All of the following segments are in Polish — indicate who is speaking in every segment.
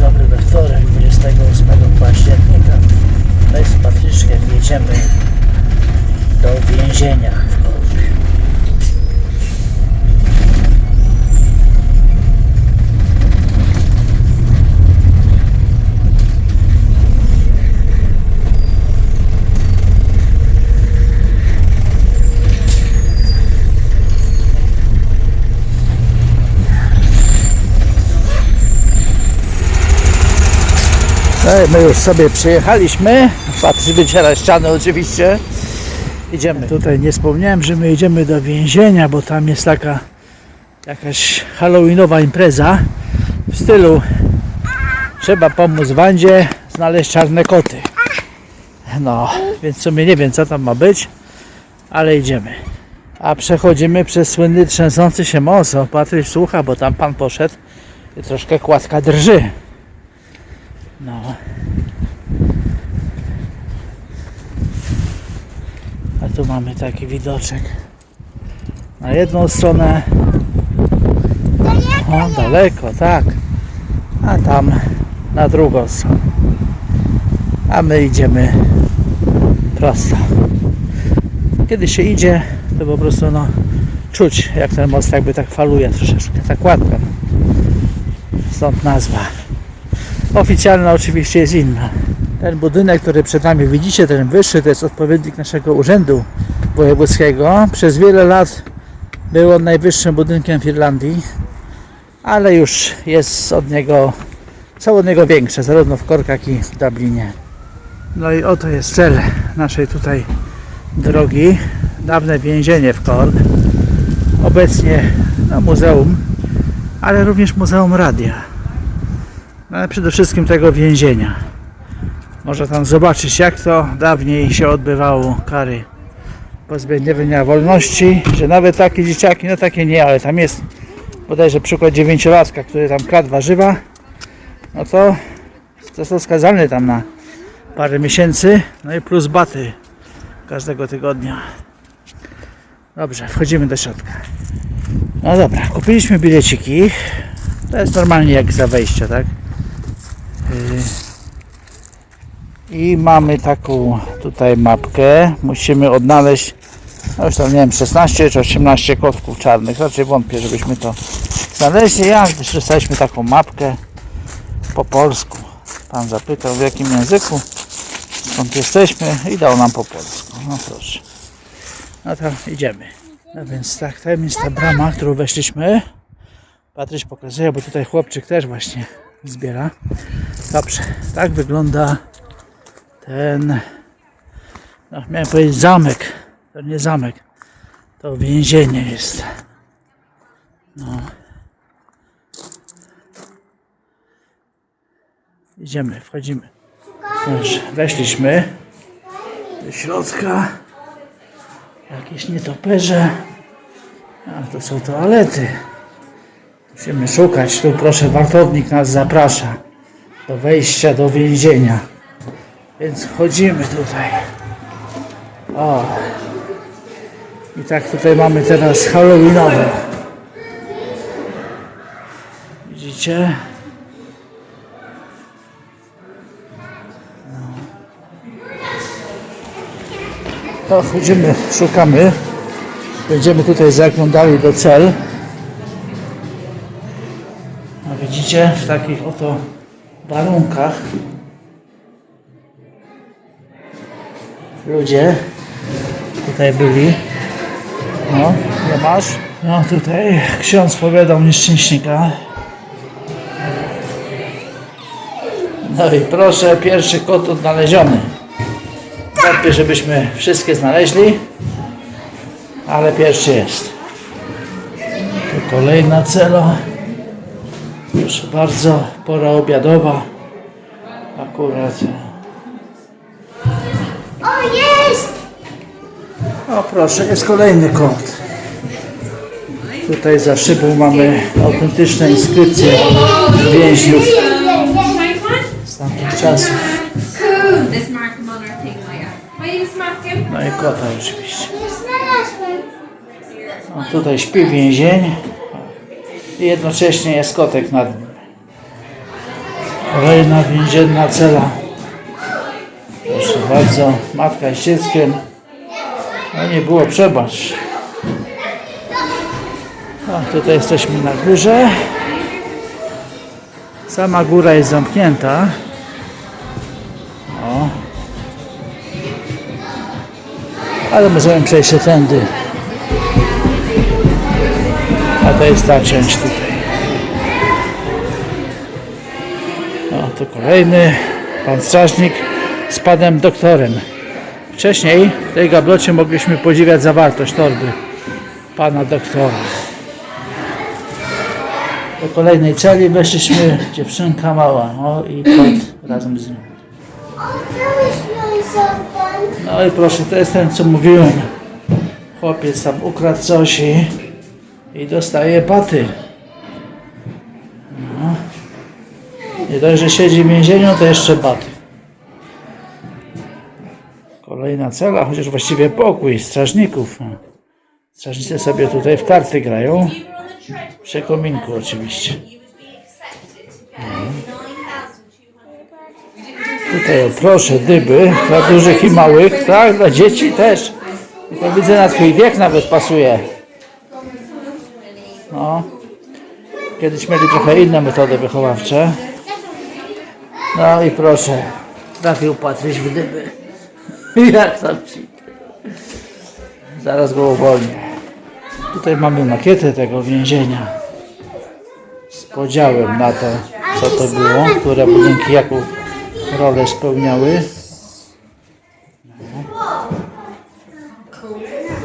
Speaker 1: dobry we wtorek, 28 października. My z Patryczkiem jedziemy do więzienia w Kork. No my już sobie przyjechaliśmy. Patrzy wyciera ściany oczywiście. Idziemy. Tutaj nie wspomniałem, że my idziemy do więzienia, bo tam jest taka jakaś halloweenowa impreza w stylu trzeba pomóc Wandzie znaleźć czarne koty. No, więc w sumie nie wiem co tam ma być, ale idziemy. A przechodzimy przez słynny trzęsący się most. Patryś słucha, bo tam pan poszedł i troszkę kładka drży. No. A tu mamy taki widoczek. Na jedną stronę. O, daleko, tak. A tam na drugą stronę. A my idziemy prosto. Kiedy się idzie, to po prostu no czuć jak ten most jakby tak faluje troszeczkę, tak ładnie. Stąd nazwa. Oficjalna oczywiście jest inna. Ten budynek, który przed nami widzicie, ten wyższy, to jest odpowiednik naszego urzędu wojewódzkiego. Przez wiele lat był on najwyższym budynkiem w Irlandii, ale już jest od niego, są od niego większe, zarówno w Korkach i w Dublinie. No i oto jest cel naszej tutaj drogi. Dawne więzienie w Kork. Obecnie no, muzeum, ale również muzeum radia. No, ale przede wszystkim tego więzienia. Można tam zobaczyć, jak to dawniej się odbywało kary pozbawienia wolności, że nawet takie dzieciaki, no takie nie, ale tam jest bodajże przykład dziewięciolatka, który tam kradł warzywa, no to został skazany tam na parę miesięcy, no i plus baty każdego tygodnia. Dobrze, wchodzimy do środka. No dobra, kupiliśmy bileciki. To jest normalnie jak za wejście, tak? I mamy taką tutaj mapkę. Musimy odnaleźć, no już tam nie wiem, 16 czy 18 kotków czarnych. Raczej wątpię, żebyśmy to znaleźli. Ja przystaliśmy taką mapkę po polsku. Pan zapytał w jakim języku, skąd jesteśmy i dał nam po polsku. No proszę. No to idziemy. No więc tak, tam jest ta brama, którą weszliśmy. Patryś pokazuje, bo tutaj chłopczyk też właśnie zbiera. Dobrze, tak wygląda ten, no miałem powiedzieć zamek, to nie zamek, to więzienie jest. No. Idziemy, wchodzimy. Już weszliśmy do środka. Jakieś nietoperze. A to są toalety. Musimy szukać. Tu proszę, wartownik nas zaprasza do wejścia do więzienia. Więc wchodzimy tutaj. O. I tak tutaj mamy teraz Halloweenowe. Widzicie? No. To chodzimy, szukamy. Będziemy tutaj zaglądali do cel. W takich oto warunkach ludzie tutaj byli. No, nie masz? No tutaj ksiądz powiadał nieszczęśnika. No i proszę, pierwszy kot odnaleziony. Wątpię, żebyśmy wszystkie znaleźli, ale pierwszy jest. Tu kolejna cela. Proszę bardzo, pora obiadowa. Akurat.
Speaker 2: O, jest!
Speaker 1: O proszę, jest kolejny kąt. Tutaj za szybą mamy autentyczne inskrypcje więźniów z tamtych czasów. No i kota oczywiście. O, tutaj śpi więzień i jednocześnie jest kotek nad nim. Kolejna więzienna cela. Proszę bardzo, matka z dzieckiem. No nie było przebacz. O, tutaj jesteśmy na górze. Sama góra jest zamknięta. O. Ale możemy przejść się tędy. A to jest ta część tutaj. O, to kolejny pan strażnik z panem doktorem. Wcześniej w tej gablocie mogliśmy podziwiać zawartość torby pana doktora. Do kolejnej celi weszliśmy, dziewczynka mała, o i kot razem z nią. No i proszę, to jest ten co mówiłem. Chłopiec tam ukradł coś i, i dostaje paty. No. Nie dość, że siedzi w więzieniu, to jeszcze baty. Kolejna cela, chociaż właściwie pokój strażników. Strażnicy sobie tutaj w karty grają. Przy kominku oczywiście. Tutaj o, proszę, dyby dla dużych i małych, tak, dla dzieci też. I to widzę na twój wiek nawet pasuje. No. Kiedyś mieli trochę inne metody wychowawcze. No i proszę, trafił Patryś w dyby. Jak tam ci? Zaraz go uwolnię. Tutaj mamy makietę tego więzienia. Z podziałem na to, co to było, które budynki jaką rolę spełniały.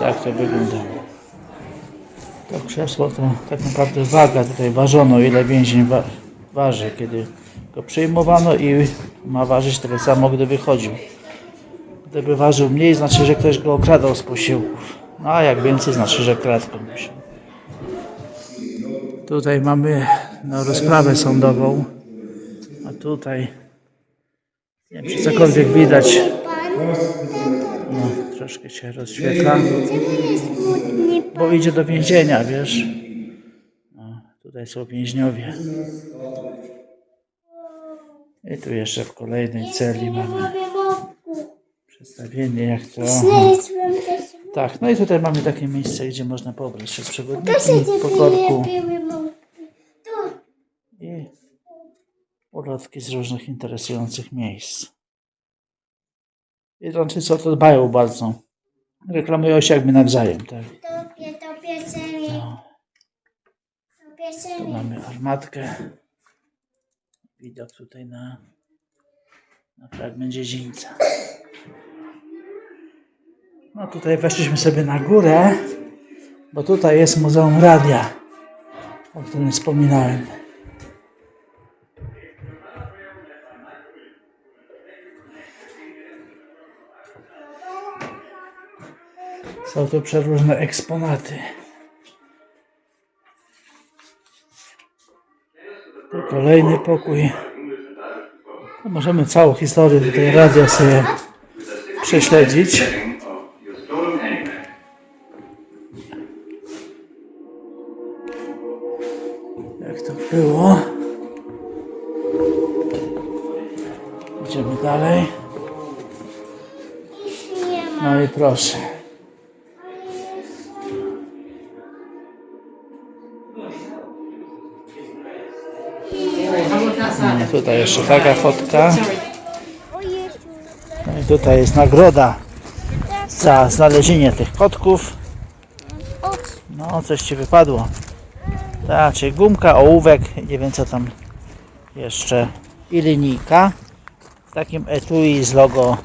Speaker 1: Tak to wyglądało. To krzesło to tak naprawdę waga. Tutaj ważono ile więzień wa waży, kiedy go przyjmowano i ma ważyć tyle samo, gdy wychodził. Gdyby ważył mniej, znaczy, że ktoś go okradał z posiłków. No a jak więcej, znaczy, że kradł komuś. Tutaj mamy no, rozprawę sądową. A tutaj nie wiem, czy cokolwiek widać. No, troszkę się rozświetla. Bo idzie do więzienia, wiesz. No, tutaj są więźniowie. I tu jeszcze w kolejnej celi mamy przedstawienie jak to... Tak, no i tutaj mamy takie miejsce, gdzie można pobrać się z przewodnikiem po korku i ulotki z różnych interesujących miejsc. Irlandczycy o to dbają bardzo. Reklamują się jakby nawzajem, tak?
Speaker 2: Topie, topie semi.
Speaker 1: No.
Speaker 2: Topie
Speaker 1: Tu mamy armatkę. Widok tutaj na, na fragment dziedzińca. No tutaj weszliśmy sobie na górę, bo tutaj jest Muzeum Radia, o którym wspominałem. Są tu przeróżne eksponaty. Tu kolejny pokój. No, możemy całą historię tutaj radia sobie prześledzić. Jak to było? Idziemy dalej. No i proszę. Tutaj jeszcze taka fotka. No i tutaj jest nagroda za znalezienie tych kotków. No, coś ci wypadło. Tak, gumka, ołówek, nie wiem co tam jeszcze. I linijka. W takim etui z logo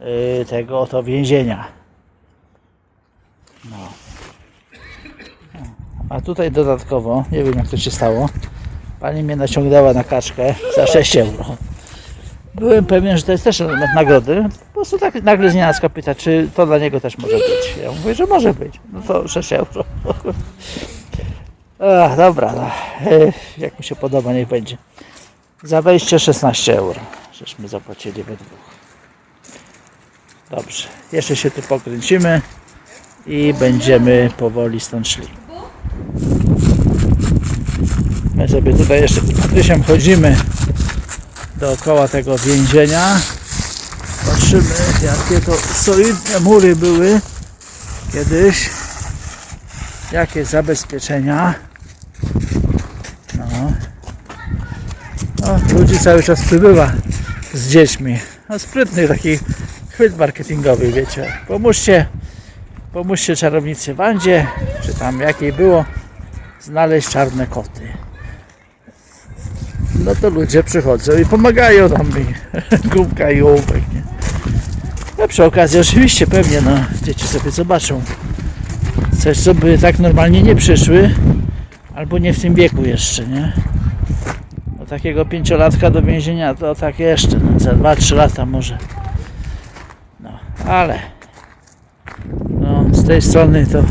Speaker 1: y, tego oto więzienia. No. A tutaj dodatkowo, nie wiem jak to się stało, pani mnie naciągnęła na kaczkę za 6 euro. Byłem pewien, że to jest też na- nagrody. Po prostu tak nagle z nienacka pyta, czy to dla niego też może być. Ja mówię, że może być. No to 6 euro. Ach, dobra, no. Jak mu się podoba, niech będzie. Za wejście 16 euro. Żeśmy zapłacili we dwóch. Dobrze. Jeszcze się tu pokręcimy i będziemy powoli stąd szli. My sobie tutaj jeszcze z Patrysiem chodzimy dookoła tego więzienia. Patrzymy, jakie to solidne mury były kiedyś. Jakie zabezpieczenia. No. no ludzi cały czas przybywa z dziećmi. No, sprytny taki chwyt marketingowy, wiecie. Pomóżcie, pomóżcie czarownicy Wandzie, czy tam jakiej było, znaleźć czarne koty. No to ludzie przychodzą i pomagają nam mi. Gumka i ołówek, nie? A przy okazji oczywiście pewnie, no, dzieci sobie zobaczą. Coś, co by tak normalnie nie przyszły, albo nie w tym wieku jeszcze, nie? Do takiego pięciolatka do więzienia to tak jeszcze, no, za 2-3 lata może. No, ale no, z tej strony to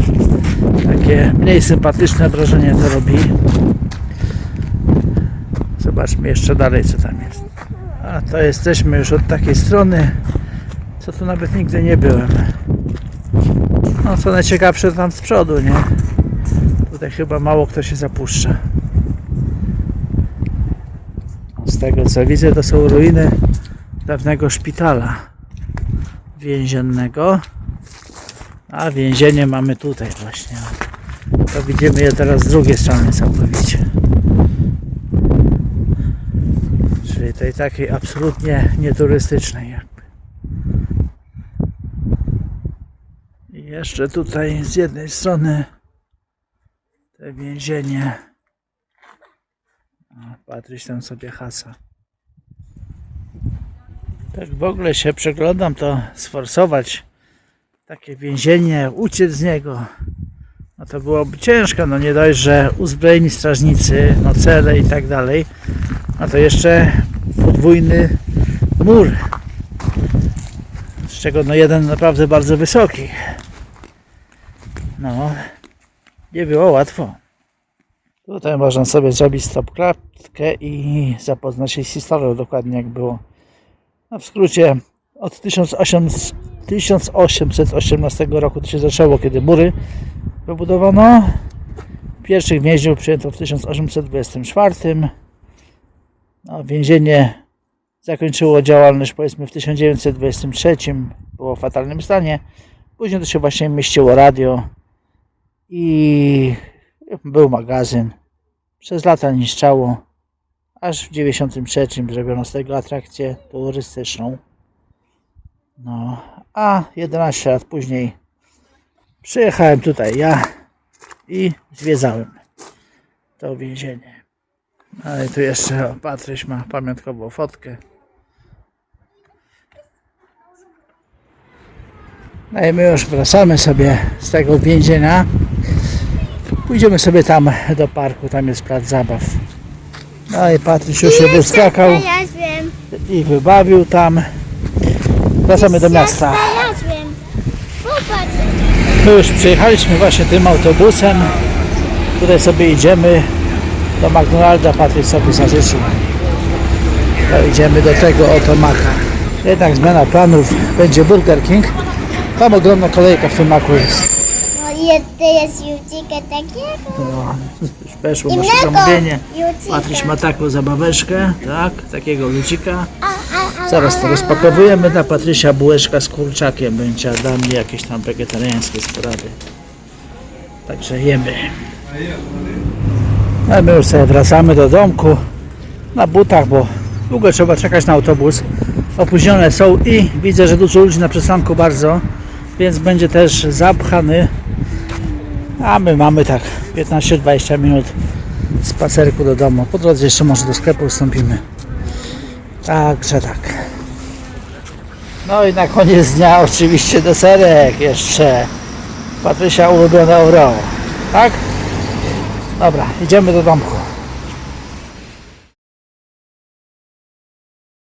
Speaker 1: takie mniej sympatyczne wrażenie to robi. Zobaczmy jeszcze dalej co tam jest. A to jesteśmy już od takiej strony, co tu nawet nigdy nie byłem. No co najciekawsze tam z przodu, nie? Tutaj chyba mało kto się zapuszcza. Z tego co widzę to są ruiny dawnego szpitala więziennego. A więzienie mamy tutaj właśnie. To widzimy je teraz z drugiej strony całkowicie. Tej takiej absolutnie nieturystycznej jakby. I jeszcze tutaj z jednej strony te więzienie. Patryś tam sobie hasa. Tak w ogóle się przeglądam, to sforsować takie więzienie, uciec z niego. No to byłoby ciężko, no nie dość, że uzbrojeni strażnicy, no cele i tak dalej. No to jeszcze podwójny mur. Z czego no jeden naprawdę bardzo wysoki. No, nie było łatwo. Tutaj można sobie zrobić stopklatkę i zapoznać się z historią dokładnie jak było. No w skrócie od 1800, 1818 roku to się zaczęło, kiedy mury wybudowano. Pierwszych więźniów przyjęto w 1824. No, więzienie zakończyło działalność powiedzmy w 1923. Było w fatalnym stanie. Później to się właśnie mieściło radio i był magazyn. Przez lata niszczało. Aż w 93 zrobiono z tego atrakcję turystyczną. No, a 11 lat później przyjechałem tutaj ja i zwiedzałem to więzienie. Ale tu jeszcze Patryś ma pamiątkową fotkę. No i my już wracamy sobie z tego więzienia. Pójdziemy sobie tam do parku, tam jest plac zabaw. No i Patryś już się wyskakał i wybawił tam. Wracamy do miasta. My już przyjechaliśmy właśnie tym autobusem. Tutaj sobie idziemy do McDonalda. Patryk sobie zażyczył. To idziemy do tego oto maka. Jednak zmiana planów. Będzie Burger King. Tam ogromna kolejka w tym maku jest.
Speaker 2: No i to jest jucika takiego.
Speaker 1: No, już weszło nasze
Speaker 2: Innego
Speaker 1: zamówienie.
Speaker 2: jucika.
Speaker 1: Patryś ma taką zabaweczkę, tak? Takiego lucika. Zaraz to rozpakowujemy. Dla Patrysia bułeczka z kurczakiem będzie, a dla mnie jakieś tam wegetariańskie sprawy. Także jemy. No i my już sobie wracamy do domku na butach, bo długo trzeba czekać na autobus. Opóźnione są i widzę, że dużo ludzi na przystanku bardzo, więc będzie też zapchany. A my mamy tak 15-20 minut spacerku do domu. Po drodze jeszcze może do sklepu wstąpimy. Także tak. No i na koniec dnia oczywiście deserek jeszcze. Patrysia ulubione Oreo. Tak? Dobra, idziemy do domku.